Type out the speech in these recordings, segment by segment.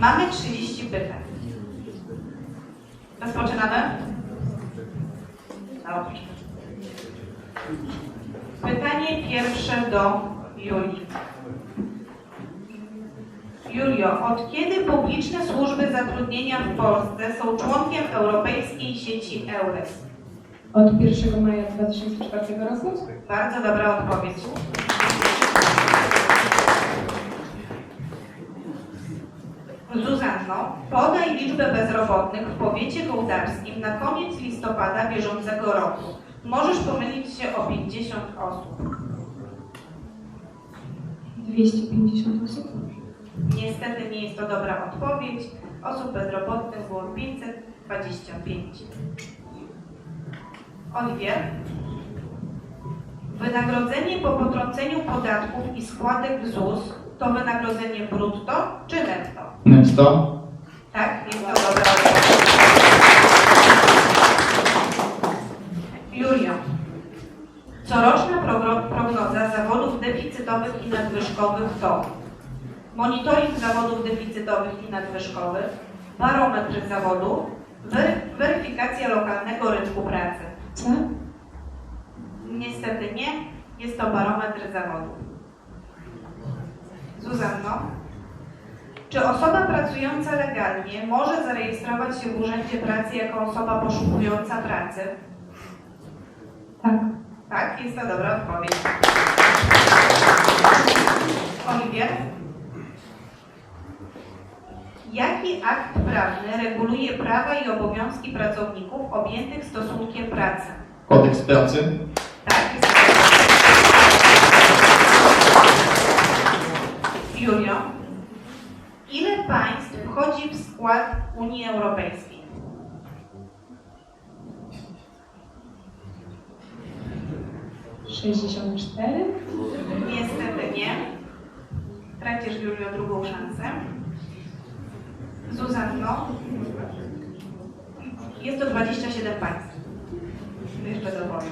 Mamy 30 pytań. Rozpoczynamy? Dobrze. Pytanie pierwsze do Julii. Julio, od kiedy publiczne służby zatrudnienia w Polsce są członkiem europejskiej sieci EURES? Od 1 maja 2004 roku? Bardzo dobra odpowiedź. Zuzanno, podaj liczbę bezrobotnych w powiecie gołdarskim na koniec listopada bieżącego roku. Możesz pomylić się o 50 osób. 250 osób. Niestety nie jest to dobra odpowiedź. Osób bezrobotnych było 525. Oliwier? Wynagrodzenie po potrąceniu podatków i składek ZUS to wynagrodzenie brutto czy netto? Netto. Tak, jest to dobra odpowiedź. Julio. Coroczna prognoza zawodów deficytowych i nadwyżkowych to monitoring zawodów deficytowych i nadwyżkowych, barometr zawodu, wery- weryfikacja lokalnego rynku pracy. Co? Niestety nie, jest to barometr zawodów. Zuzanno, czy osoba pracująca legalnie może zarejestrować się w Urzędzie Pracy jako osoba poszukująca pracy? Tak. Tak, jest to dobra odpowiedź. Oliwier? Jaki akt prawny reguluje prawa i obowiązki pracowników objętych stosunkiem pracy? Kodeks pracy. Tak, jest Julio, ile państw wchodzi w skład Unii Europejskiej? Sześćdziesiąt cztery. Niestety nie. Tracisz, Julio, drugą szansę. Zuzanno, jest to 27 państw. Jeszcze dowolę.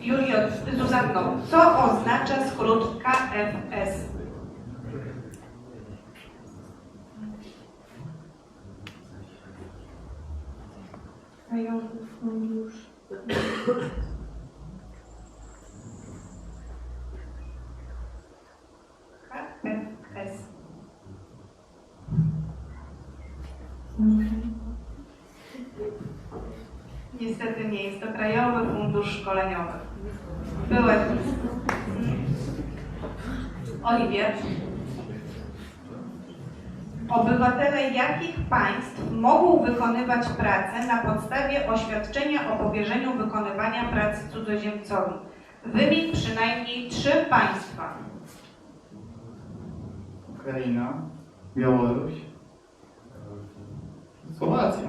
Julio, Zuzanno, co oznacza skrót KFS? Krajowy Fundusz. KFS. Niestety nie jest to Krajowy Fundusz Szkoleniowy. Byłem. Oliwier. Obywatele jakich państw mogą wykonywać pracę na podstawie oświadczenia o powierzeniu wykonywania pracy cudzoziemcowi? Wymień przynajmniej trzy państwa. Ukraina. Białoruś. Słowacja.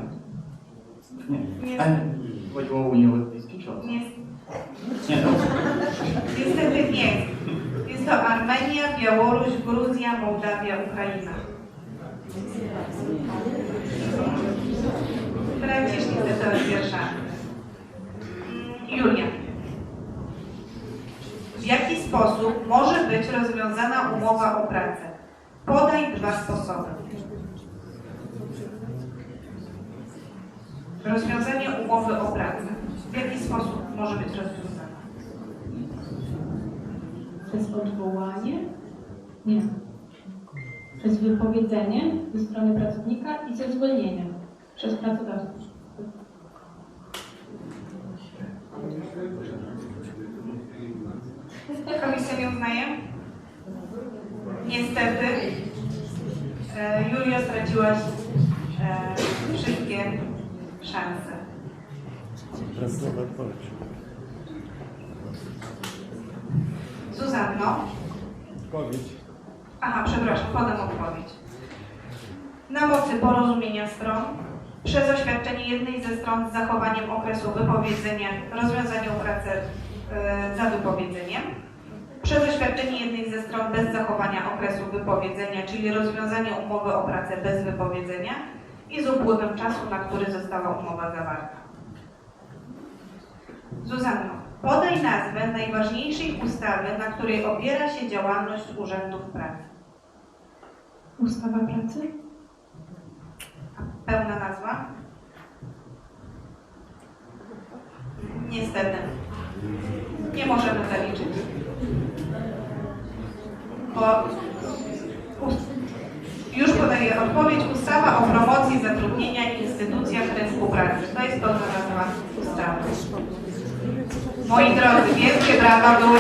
Nie. Nie. A. Chodziło o Unię Europejską czy o co? Nie, Nie, no. niestety nie. Jest to Armenia, Białoruś, Gruzja, Mołdawia, Ukraina. Tracisz niestety pierwsza. Julia. W jaki sposób może być rozwiązana umowa o pracę? Podaj dwa sposoby. Rozwiązanie umowy o pracę. W jaki sposób może być rozwiązana? Przez odwołanie? Nie. Przez wypowiedzenie ze strony pracownika i ze zwolnieniem przez pracodawcę. Komisja nie uznaje? Niestety. E, Julio, straciłaś e, wszystkie szanse. Zuzanno. Odpowiedź. Aha, przepraszam, podam odpowiedź. Na mocy porozumienia stron, przez oświadczenie jednej ze stron z zachowaniem okresu wypowiedzenia rozwiązania pracy e, za wypowiedzeniem, przez oświadczenie jednej ze stron bez zachowania okresu wypowiedzenia, czyli rozwiązanie umowy o pracę bez wypowiedzenia i z upływem czasu, na który została umowa zawarta. Zuzanno, podaj nazwę najważniejszej ustawy, na której opiera się działalność urzędów pracy. Ustawa pracy? pełna nazwa? Niestety. Nie możemy zaliczyć. Bo już podaję odpowiedź. Ustawa o promocji zatrudnienia i instytucjach rynku pracy. To jest pełna nazwa ustawy. Moi drodzy, wielkie brawa było